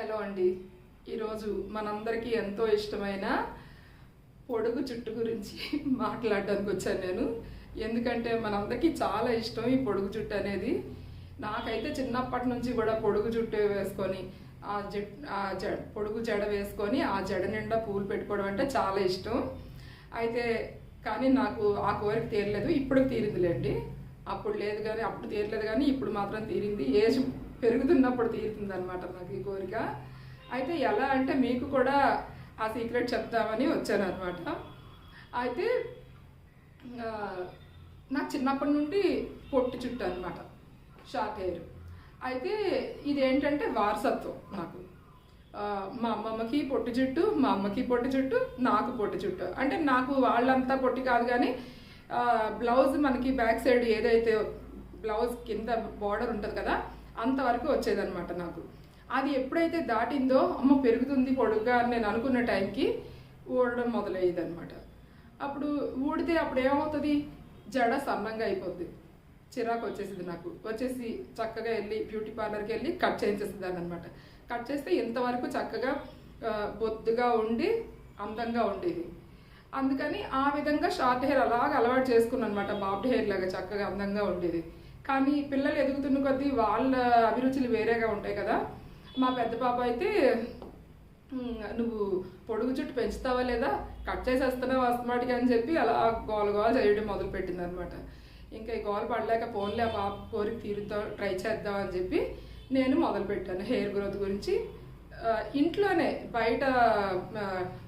Hello అండి. ఈరోజు మనందరికీ ఎంతో ఇష్టమైన పొడుగు జుట్టు గురించి మాట్లాడడానికి వచ్చాను నేను. ఎందుకంటే మనందరికీ చాలా ఇష్టం ఈ పొడుగు జుట్టు అనేది. నాకైతే చిన్నప్పటి నుంచి కూడా పొడుగు జుట్టు వేసుకొని ఆ జట్ ఆ జడ పొడుగు జడ వేసుకొని ఆ జడ నిండా పూలు పెట్టుకోవడం అంటే చాలా ఇష్టం. అయితే కానీ నాకు ఆ కోరిక తీరలేదు. ఇప్పుడు తీరిందిలేండి. అప్పుడు లేదు కానీ అప్పుడు తీరలేదు కానీ ఇప్పుడు మాత్రం తీరింది. ఏజ్ పెరుగుతున్నప్పుడు తీరుతుంది అనమాట నాకు ఈ కోరిక. అయితే ఎలా అంటే మీకు కూడా ఆ సీక్రెట్ చెప్తామని వచ్చాను అనమాట అయితే నాకు చిన్నప్పటి నుండి పొట్టి చుట్టూ అనమాట షార్ట్ హెయిర్. అయితే ఇదేంటంటే వారసత్వం నాకు. మా అమ్మమ్మకి పొట్టి జుట్టు మా అమ్మకి పొట్టి జుట్టు నాకు పొట్టి జుట్టు. అంటే నాకు వాళ్ళంతా పొట్టి కాదు కానీ బ్లౌజ్ మనకి బ్యాక్ సైడ్ ఏదైతే బ్లౌజ్ కింద బార్డర్ ఉంటుంది కదా అంతవరకు వచ్చేదనమాట నాకు. అది ఎప్పుడైతే దాటిందో అమ్మ పెరుగుతుంది పొడుగ్గా అని నేను అనుకున్న టైంకి ఊడడం మొదలయ్యేది అనమాట అప్పుడు ఊడితే అప్పుడు ఏమవుతుంది? జడ సన్నంగా అయిపోద్ది. చిరాకు వచ్చేసింది నాకు. వచ్చేసి చక్కగా వెళ్ళి బ్యూటీ పార్లర్కి వెళ్ళి కట్ చేయించేసేదాన్ని అనమాట కట్ చేస్తే ఇంతవరకు చక్కగా బొద్దుగా ఉండి అందంగా ఉండేది. అందుకని ఆ విధంగా షార్ట్ హెయిర్ అలాగ అలవాటు చేసుకున్నాను అనమాట బాబ్డ్ హెయిర్ లాగా చక్కగా అందంగా ఉండేది. కానీ పిల్లలు ఎదుగుతున్న కొద్దీ వాళ్ళ అభిరుచులు వేరేగా ఉంటాయి కదా. మా పెద్ద పాప అయితే నువ్వు పొడుగు చుట్టూ పెంచుతావా లేదా? కట్ చేసేస్తున్నావు అస్తమాటికి అని చెప్పి అలా గోల గోల చేయడం మొదలు పెట్టింది అనమాట ఇంకా ఈ గోల పడలేక ఫోన్లే ఆ పాప కోరిక తీరుతాం ట్రై చేద్దాం అని చెప్పి నేను మొదలుపెట్టాను హెయిర్ గ్రోత్ గురించి. ఇంట్లోనే బయట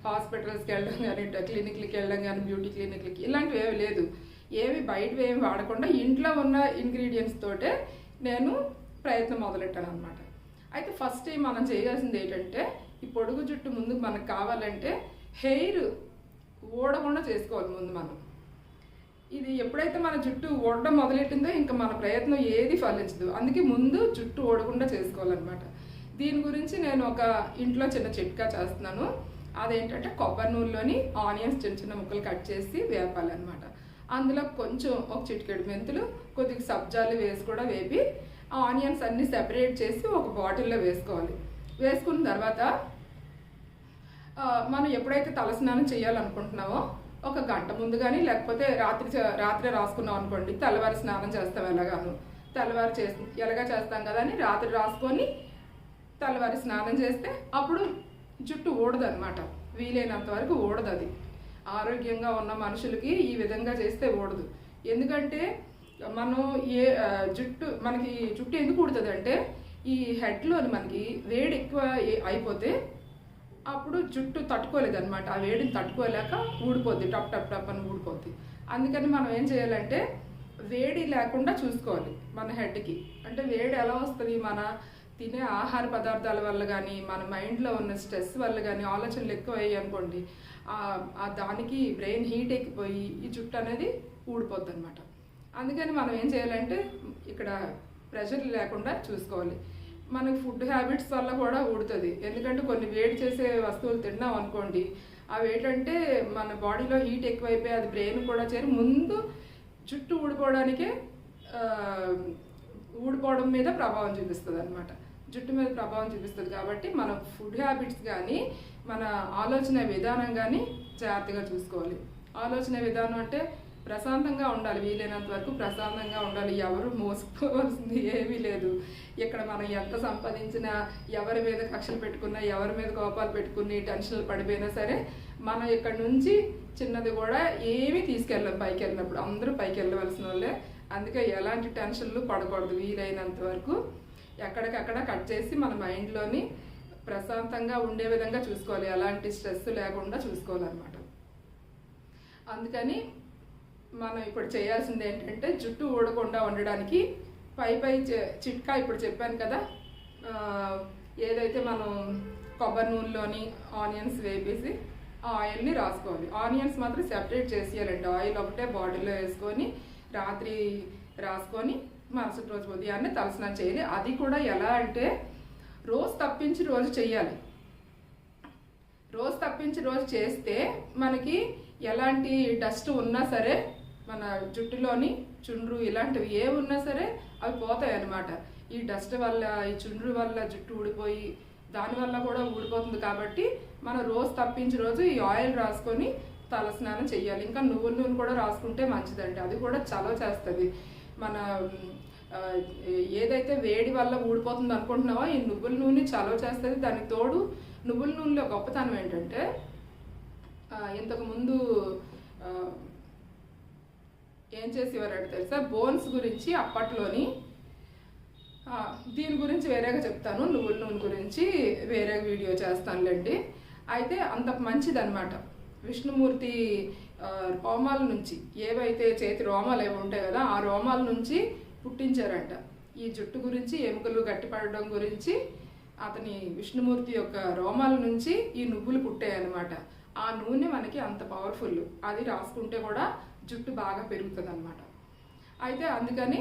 హాస్పిటల్స్కి వెళ్ళడం కానీ క్లినిక్లకి వెళ్ళడం కానీ బ్యూటీ క్లినిక్లకి ఇలాంటివి ఏమి లేదు. ఏవి బయటవి ఏమి వాడకుండా ఇంట్లో ఉన్న ఇంగ్రీడియంట్స్ తోటే నేను ప్రయత్నం మొదలెట్టాను అనమాట అయితే ఫస్ట్ మనం చేయాల్సింది ఏంటంటే ఈ పొడుగు జుట్టు ముందు మనకు కావాలంటే హెయిర్ ఊడకుండా చేసుకోవాలి ముందు మనం. ఇది ఎప్పుడైతే మన జుట్టు ఓడడం మొదలెట్టిందో ఇంకా మన ప్రయత్నం ఏది ఫలించదు. అందుకే ముందు జుట్టు ఓడకుండా చేసుకోవాలన్నమాట. దీని గురించి నేను ఒక ఇంట్లో చిన్న చిట్కా చేస్తున్నాను. అదేంటంటే కొబ్బరి నూనెలోని ఆనియన్స్ చిన్న చిన్న ముక్కలు కట్ చేసి వేపాలన్నమాట. అందులో కొంచెం ఒక చిటికెడు మెంతులు కొద్దిగా సబ్జాలు వేసి కూడా వేపి ఆ ఆనియన్స్ అన్నీ సెపరేట్ చేసి ఒక బాటిల్లో వేసుకోవాలి. వేసుకున్న తర్వాత మనం ఎప్పుడైతే తలస్నానం చేయాలనుకుంటున్నామో ఒక గంట ముందు కానీ లేకపోతే రాత్రి రాత్రి రాసుకున్నాం అనుకోండి తెల్లవారి స్నానం చేస్తాం ఎలాగాను. తెల్లవారు చేసి ఎలాగా చేస్తాం కదా అని రాత్రి రాసుకొని తెల్లవారి స్నానం చేస్తే అప్పుడు జుట్టు ఊడదు అనమాట వీలైనంత వరకు ఊడదు అది ఆరోగ్యంగా ఉన్న మనుషులకి ఈ విధంగా చేస్తే ఊడదు ఎందుకంటే మనం ఏ జుట్టు మనకి జుట్టు ఎందుకు ఊడుతుంది అంటే ఈ హెడ్లోని మనకి వేడి ఎక్కువ అయిపోతే అప్పుడు జుట్టు తట్టుకోలేదు అనమాట ఆ వేడిని తట్టుకోలేక ఊడిపోద్ది టప్ టప్ టప్ అని ఊడిపోద్ది. అందుకని మనం ఏం చేయాలంటే వేడి లేకుండా చూసుకోవాలి మన హెడ్కి అంటే వేడి ఎలా వస్తుంది? మన తినే ఆహార పదార్థాల వల్ల కానీ మన మైండ్లో ఉన్న స్ట్రెస్ వల్ల కానీ ఆలోచనలు ఎక్కువ అయ్యాయి అనుకోండి దానికి బ్రెయిన్ హీట్ ఎక్కిపోయి ఈ జుట్టు అనేది ఊడిపోద్ది అనమాట అందుకని మనం ఏం చేయాలంటే ఇక్కడ ప్రెషర్ లేకుండా చూసుకోవాలి. మనకు ఫుడ్ హ్యాబిట్స్ వల్ల కూడా ఊడుతుంది. ఎందుకంటే కొన్ని వేడి చేసే వస్తువులు తిన్నాం అనుకోండి అవి ఏంటంటే మన బాడీలో హీట్ ఎక్కువైపోయి అది బ్రెయిన్ కూడా చేరి ముందు జుట్టు ఊడిపోవడానికే ఊడిపోవడం మీద ప్రభావం చూపిస్తుంది అనమాట జుట్టు మీద ప్రభావం చూపిస్తుంది కాబట్టి మన ఫుడ్ హ్యాబిట్స్ కానీ మన ఆలోచన విధానం కానీ జాగ్రత్తగా చూసుకోవాలి. ఆలోచన విధానం అంటే ప్రశాంతంగా ఉండాలి వీలైనంత వరకు ప్రశాంతంగా ఉండాలి. ఎవరు మోసపోవాల్సింది ఏమీ లేదు. ఇక్కడ మనం ఎంత సంపాదించినా ఎవరి మీద కక్షలు పెట్టుకున్నా ఎవరి మీద కోపాలు పెట్టుకుని టెన్షన్లు పడిపోయినా సరే మనం ఇక్కడ నుంచి చిన్నది కూడా ఏమీ తీసుకెళ్ళం పైకి వెళ్ళినప్పుడు అందరూ పైకి వెళ్ళవలసిన వాళ్ళే. అందుకే ఎలాంటి టెన్షన్లు పడకూడదు వీలైనంత వరకు. ఎక్కడికక్కడ కట్ చేసి మన మైండ్లోని ప్రశాంతంగా ఉండే విధంగా చూసుకోవాలి. ఎలాంటి స్ట్రెస్ లేకుండా చూసుకోవాలన్నమాట. అందుకని మనం ఇప్పుడు చేయాల్సింది ఏంటంటే జుట్టు ఊడకుండా ఉండడానికి పై పై చిట్కా ఇప్పుడు చెప్పాను కదా. ఏదైతే మనం కొబ్బరి నూనెలోని ఆనియన్స్ వేపేసి ఆయిల్ని రాసుకోవాలి ఆనియన్స్ మాత్రం సెపరేట్ చేసేయాలండి. ఆయిల్ ఒకటే బాడీలో వేసుకొని రాత్రి రాసుకొని మరుసటి రోజు ఉదయాన్నే తలస్నానం చేయాలి. అది కూడా ఎలా అంటే రోజు తప్పించి రోజు చేయాలి. రోజు తప్పించి రోజు చేస్తే మనకి ఎలాంటి డస్ట్ ఉన్నా సరే మన జుట్టులోని చుండ్రు ఇలాంటివి ఏ ఉన్నా సరే అవి పోతాయి అన్నమాట ఈ డస్ట్ వల్ల ఈ చుండ్రు వల్ల జుట్టు ఊడిపోయి దానివల్ల కూడా ఊడిపోతుంది కాబట్టి మనం రోజు తప్పించి రోజు ఈ ఆయిల్ రాసుకొని తలస్నానం చేయాలి ఇంకా నువ్వుల నూనె కూడా రాసుకుంటే మంచిదండి. అది కూడా చలవ చేస్తుంది. మన ఏదైతే వేడి వల్ల ఊడిపోతుంది అనుకుంటున్నావో ఈ నువ్వుల నూనె చలవ చేస్తుంది. దానికి తోడు నువ్వుల నూనెలో గొప్పతనం ఏంటంటే ఇంతకుముందు ఏం చేసేవారంటే తెలుసా? బోన్స్ గురించి అప్పట్లోని దీని గురించి వేరేగా చెప్తాను. నువ్వుల నూనె గురించి వేరే వీడియో చేస్తానులేండి. అయితే అంత మంచిదన్నమాట. విష్ణుమూర్తి రోమాల నుంచి ఏవైతే చేతి రోమాలు ఏవి ఉంటాయి కదా ఆ రోమాల నుంచి పుట్టించారంట. ఈ జుట్టు గురించి ఎముకలు గట్టిపడడం గురించి అతని విష్ణుమూర్తి యొక్క రోమాల నుంచి ఈ నువ్వులు పుట్టాయన్నమాట. ఆ నూనె మనకి అంత పవర్ఫుల్ అది రాసుకుంటే కూడా జుట్టు బాగా పెరుగుతుంది అనమాట అయితే అందుకని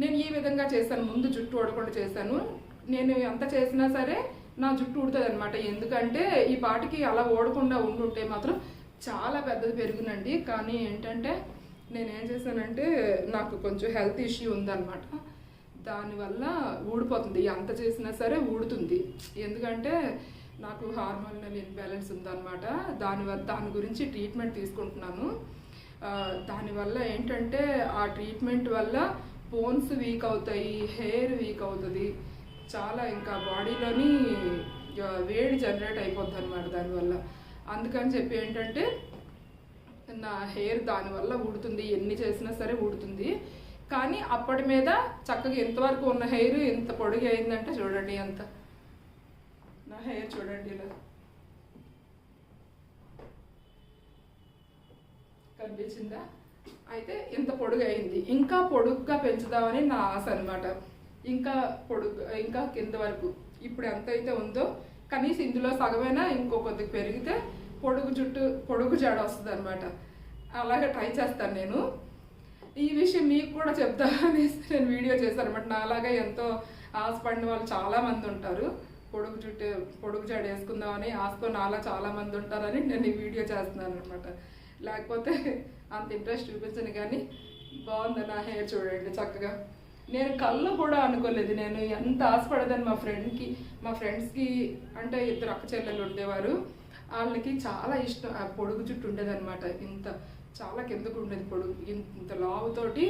నేను ఈ విధంగా చేశాను ముందు జుట్టు ఊడకుండా చేశాను. నేను ఎంత చేసినా సరే నా జుట్టు ఉడుతుంది అనమాట ఎందుకంటే ఈ పాటికి అలా ఓడకుండా ఉండుంటే మాత్రం చాలా పెద్దది పెరుగునండి. కానీ ఏంటంటే నేను ఏం చేశానంటే నాకు కొంచెం హెల్త్ ఇష్యూ ఉందన్నమాట. దానివల్ల ఊడిపోతుంది. ఎంత చేసినా సరే ఊడుతుంది. ఎందుకంటే నాకు హార్మోనల్ ఇన్బ్యాలెన్స్ ఉందన్నమాట. దానివల్ల దాని గురించి ట్రీట్మెంట్ తీసుకుంటున్నాను. దానివల్ల ఏంటంటే ఆ ట్రీట్మెంట్ వల్ల బోన్స్ వీక్ అవుతాయి హెయిర్ వీక్ అవుతుంది. చాలా ఇంకా బాడీలోని వేడి జనరేట్ అయిపోద్ది అనమాట దానివల్ల. అందుకని చెప్పి ఏంటంటే నా హెయిర్ దానివల్ల ఊడుతుంది ఎన్ని చేసినా సరే ఊడుతుంది. కానీ అప్పటి మీద చక్కగా ఎంతవరకు ఉన్న హెయిర్ ఎంత పొడిగి అయిందంటే చూడండి అంత నా హెయిర్ చూడండి ఇలా. కనిపించిందా? అయితే ఇంత పొడుగు అయింది ఇంకా పొడుగ్గా పెంచుదామని నా ఆశ అనమాట ఇంకా పొడుగు ఇంకా కింద వరకు ఇప్పుడు ఎంత అయితే ఉందో కనీసం ఇందులో సగమైనా ఇంకో కొద్దిగా పెరిగితే పొడుగు జుట్టు పొడుగు జాడ వస్తుంది అనమాట అలాగే ట్రై చేస్తాను నేను. ఈ విషయం మీకు కూడా చెప్తా అనేసి నేను వీడియో చేశాను అనమాట నాలాగా ఎంతో ఆశపడిన వాళ్ళు చాలామంది ఉంటారు. పొడుగు జుట్టు పొడుగు జాడ వేసుకుందామని ఆశతో నాలా చాలా మంది ఉంటారని నేను ఈ వీడియో చేస్తున్నాను అనమాట లేకపోతే అంత ఇంట్రెస్ట్ చూపించను కానీ బాగుంది నా హెయిర్ చూడండి చక్కగా. నేను కళ్ళు కూడా అనుకోలేదు నేను ఎంత ఆశపడదని మా ఫ్రెండ్కి మా ఫ్రెండ్స్కి అంటే ఇద్దరు అక్క చెల్లెలు ఉండేవారు. వాళ్ళకి చాలా ఇష్టం ఆ పొడుగు జుట్టు ఉండేదన్నమాట. ఇంత చాలా కిందకు ఉండేది పొడుగు ఇంత లావుతోటి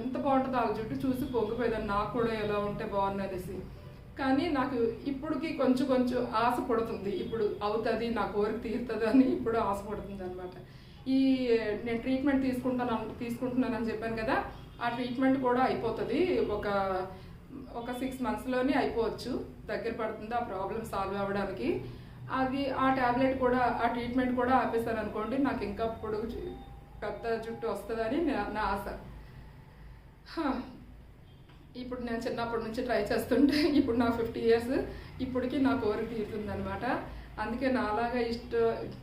ఎంత బాగుంటుందో వాళ్ళ జుట్టు చూసి పొంగిపోయేదాన్ని. నాకు కూడా ఎలా ఉంటే బాగుంది అనేసి కానీ నాకు ఇప్పుడుకి కొంచెం కొంచెం ఆశ పడుతుంది ఇప్పుడు అవుతుంది నా కోరిక తీరుతుంది అని ఇప్పుడు ఆశ పడుతుంది అనమాట ఈ నేను ట్రీట్మెంట్ తీసుకుంటాను తీసుకుంటున్నానని చెప్పాను కదా ఆ ట్రీట్మెంట్ కూడా అయిపోతుంది. ఒక ఒక సిక్స్ మంత్స్లోనే అయిపోవచ్చు. దగ్గర పడుతుంది ఆ ప్రాబ్లం సాల్వ్ అవ్వడానికి. అది ఆ ట్యాబ్లెట్ కూడా ఆ ట్రీట్మెంట్ కూడా ఆపేస్తాను అనుకోండి నాకు ఇంకా పొడుగు పెద్ద జుట్టు వస్తుందని నా- నా ఆశ. ఇప్పుడు నేను చిన్నప్పటి నుంచి ట్రై చేస్తుంటే ఇప్పుడు నా ఫిఫ్టీ ఇయర్స్ ఇప్పటికీ నా కోరిక తీరుతుంది అనమాట అందుకే నాలాగా ఇష్ట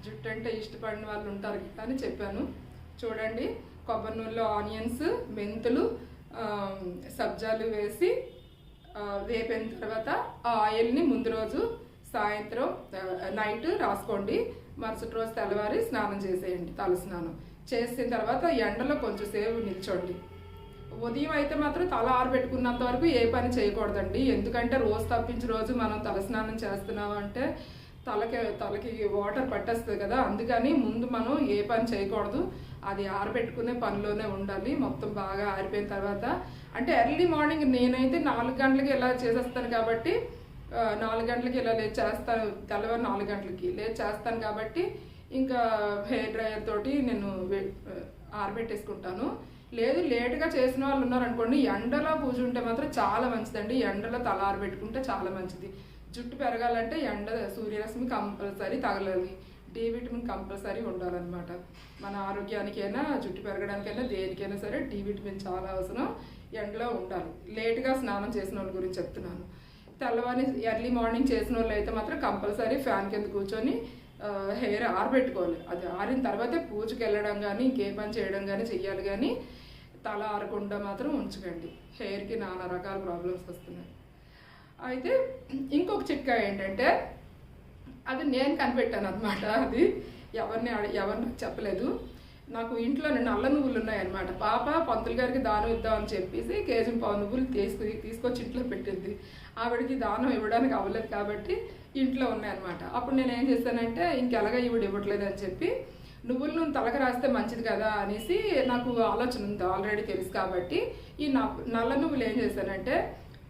జుట్టు అంటే ఇష్టపడిన వాళ్ళు ఉంటారు అని చెప్పాను. చూడండి కొబ్బరి నూనెలో ఆనియన్స్ మెంతులు సబ్జాలు వేసి వేపిన తర్వాత ఆ ఆయిల్ని ముందు రోజు సాయంత్రం నైట్ రాసుకోండి. మరుసటి రోజు తెల్లవారి స్నానం చేసేయండి తల స్నానం. చేసిన తర్వాత ఎండలో కొంచెం సేపు నిల్చోండి. ఉదయం అయితే మాత్రం తల ఆరబెట్టుకున్నంత వరకు ఏ పని చేయకూడదండి. ఎందుకంటే రోజు తప్పించి రోజు మనం తలస్నానం చేస్తున్నాం అంటే తలకి తలకి వాటర్ పట్టేస్తుంది కదా అందుకని ముందు మనం ఏ పని చేయకూడదు. అది ఆరబెట్టుకునే పనిలోనే ఉండాలి. మొత్తం బాగా ఆరిపోయిన తర్వాత అంటే ఎర్లీ మార్నింగ్ నేనైతే నాలుగు గంటలకి ఇలా చేసేస్తాను కాబట్టి నాలుగు గంటలకి ఇలా లేచి చేస్తాను. తెల్లవారు నాలుగు గంటలకి లేచి చేస్తాను కాబట్టి ఇంకా హెయిర్ డ్రైయర్ తోటి నేను ఆరబెట్టేసుకుంటాను. లేదు లేటుగా చేసిన వాళ్ళు ఉన్నారనుకోండి ఎండలో పూజ ఉంటే మాత్రం చాలా మంచిదండి. ఎండలో తల ఆరబెట్టుకుంటే చాలా మంచిది. జుట్టు పెరగాలంటే ఎండ సూర్యరశ్మి కంపల్సరీ తగలాలి డి విటమిన్ కంపల్సరీ ఉండాలన్నమాట. మన ఆరోగ్యానికైనా జుట్టు పెరగడానికైనా దేనికైనా సరే డి విటమిన్ చాలా అవసరం. ఎండలో ఉండాలి. లేట్గా స్నానం చేసిన వాళ్ళ గురించి చెప్తున్నాను. తెల్లవారి ఎర్లీ మార్నింగ్ చేసిన వాళ్ళు అయితే మాత్రం కంపల్సరీ ఫ్యాన్ కింద కూర్చొని హెయిర్ ఆరబెట్టుకోవాలి. అది ఆరిన తర్వాతే పూజకి వెళ్ళడం కానీ ఇంకే పని చేయడం కానీ చెయ్యాలి కానీ తల ఆరకుండా మాత్రం ఉంచకండి. హెయిర్కి నానా రకాల ప్రాబ్లమ్స్ వస్తున్నాయి. అయితే ఇంకొక చిట్కా ఏంటంటే అది నేను కనిపెట్టాను అనమాట అది ఎవరిని ఎవరిని చెప్పలేదు. నాకు ఇంట్లో నల్ల నువ్వులు ఉన్నాయన్నమాట. పాప పంతులు గారికి దానం ఇద్దామని చెప్పేసి కేజీ పావు నువ్వులు తీసుకు తీసుకొచ్చి ఇంట్లో పెట్టింది. ఆవిడకి దానం ఇవ్వడానికి అవ్వలేదు కాబట్టి ఇంట్లో ఉన్నాయన్నమాట. అప్పుడు నేను ఏం చేశానంటే ఇంకెలాగా ఈవిడ ఇవ్వట్లేదు అని చెప్పి నువ్వులు నువ్వు తలక రాస్తే మంచిది కదా అనేసి నాకు ఆలోచన ఉంది. ఆల్రెడీ తెలుసు కాబట్టి ఈ నల్ల నువ్వులు ఏం చేశానంటే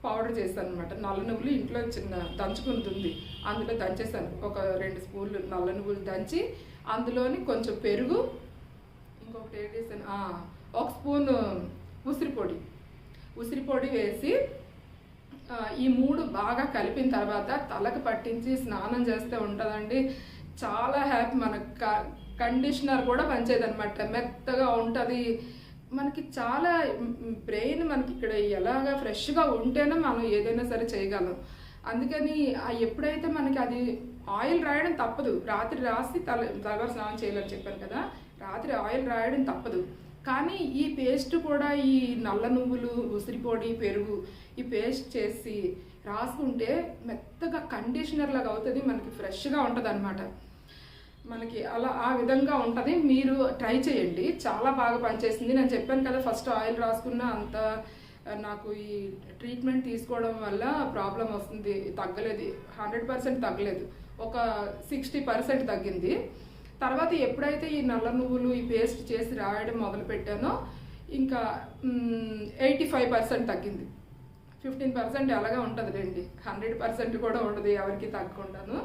పౌడర్ చేశాను అనమాట నల్ల నువ్వులు ఇంట్లో చిన్న దంచుకుంటుంది అందులో దంచేసాను ఒక రెండు స్పూన్లు నల్ల నువ్వులు దంచి అందులోని కొంచెం పెరుగు ఇంకొకటి ఏం చేశాను? ఒక స్పూన్ ఉసిరి పొడి. ఉసిరి పొడి వేసి ఈ మూడు బాగా కలిపిన తర్వాత తలకు పట్టించి స్నానం చేస్తే ఉంటుందండి. చాలా హ్యాపీ. మన కండిషనర్ కూడా పనిచేయదనమాట మెత్తగా ఉంటుంది. మనకి చాలా బ్రెయిన్ మనకి ఇక్కడ ఎలాగా ఫ్రెష్గా ఉంటేనే మనం ఏదైనా సరే చేయగలం. అందుకని ఎప్పుడైతే మనకి అది ఆయిల్ రాయడం తప్పదు. రాత్రి రాసి తల తలవారు స్నానం చేయాలని చెప్పాను కదా రాత్రి ఆయిల్ రాయడం తప్పదు. కానీ ఈ పేస్ట్ కూడా ఈ నల్ల నువ్వులు ఉసిరి పొడి పెరుగు ఈ పేస్ట్ చేసి రాసుకుంటే మెత్తగా కండిషనర్ లాగా అవుతుంది మనకి ఫ్రెష్గా ఉంటుంది మనకి అలా ఆ విధంగా ఉంటుంది. మీరు ట్రై చేయండి. చాలా బాగా పనిచేసింది. నేను చెప్పాను కదా ఫస్ట్ ఆయిల్ రాసుకున్న అంత నాకు ఈ ట్రీట్మెంట్ తీసుకోవడం వల్ల ప్రాబ్లం వస్తుంది. తగ్గలేదు. హండ్రెడ్ పర్సెంట్ తగ్గలేదు. ఒక సిక్స్టీ పర్సెంట్ తగ్గింది. తర్వాత ఎప్పుడైతే ఈ నల్ల నువ్వులు ఈ పేస్ట్ చేసి రాయడం మొదలు పెట్టానో ఇంకా ఎయిటీ ఫైవ్ పర్సెంట్ తగ్గింది. ఫిఫ్టీన్ పర్సెంట్ ఎలాగా ఉంటుంది రండి. హండ్రెడ్ పర్సెంట్ కూడా ఉండదు ఎవరికి తగ్గకుండాను.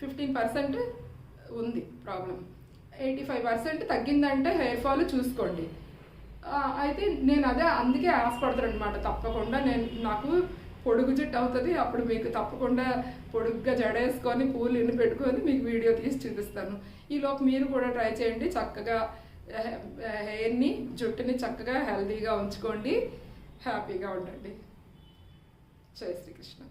ఫిఫ్టీన్ పర్సెంట్ ఉంది ప్రాబ్లం. ఎయిటీ ఫైవ్ పర్సెంట్ తగ్గిందంటే హెయిర్ ఫాల్ చూసుకోండి. అయితే నేను అదే అందుకే ఆశపడతాను అనమాట తప్పకుండా నేను నాకు పొడుగు జుట్టు అవుతుంది అప్పుడు మీకు తప్పకుండా పొడుగ్గా జడేసుకొని పూలు ఇన్ని పెట్టుకొని మీకు వీడియో తీసి చూపిస్తాను. ఈలోపు మీరు కూడా ట్రై చేయండి. చక్కగా హెయిర్ని జుట్టుని చక్కగా హెల్తీగా ఉంచుకోండి. హ్యాపీగా ఉండండి. జై శ్రీకృష్ణ.